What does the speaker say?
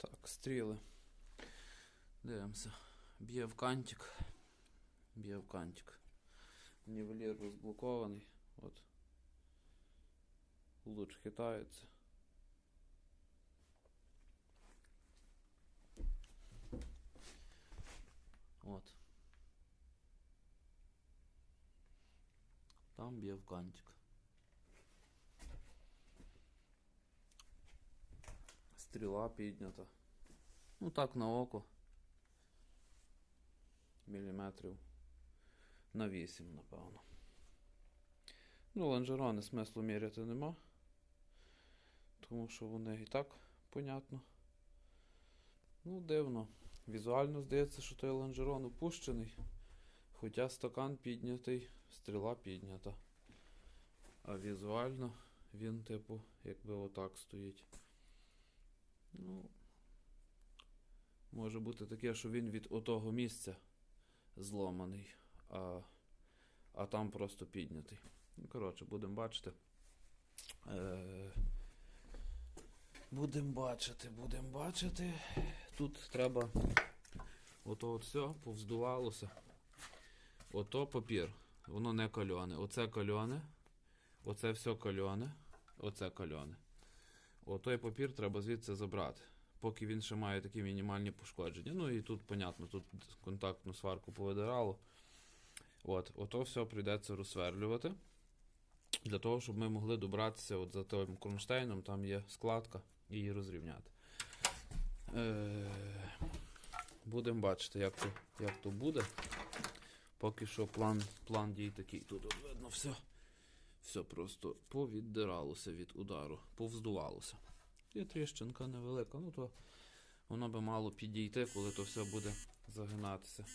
Так, стріли. Дивимося. Б'є в кантик. Б'є в кантик. Нівелір розблокований. От. Луч хитається. От. Там б'є в кантик. Стріла піднята. Ну так на око. Міліметрів на 8, напевно. Ну, лонжерони смислу міряти нема. Тому що вони і так понятно. Ну, дивно. Візуально здається, що той лонжерон опущений. Хоча стакан піднятий, стріла піднята. А візуально він, типу, якби отак стоїть. Ну, може бути таке, що він від отого місця зломаний, а, а там просто піднятий. Ну, коротше, будемо бачити. Е, будемо бачити, будемо бачити. Тут треба ото от все повздувалося. Ото папір. Воно не кальоне. Оце кальоне. Оце все кальоне. Оце кальоне. Отой папір треба звідси забрати. Поки він ще має такі мінімальні пошкодження. Ну і тут, понятно, тут контактну сварку повидирало. От, ото все прийдеться розсверлювати. Для того, щоб ми могли добратися от за тим кронштейном, там є складка, і її розрівняти. Е, будемо бачити, як то, як то буде. Поки що план, план дій такий. Тут видно все. Все просто повіддиралося від удару, повздувалося. Є тріщинка невелика, ну то воно би мало підійти, коли то все буде загинатися.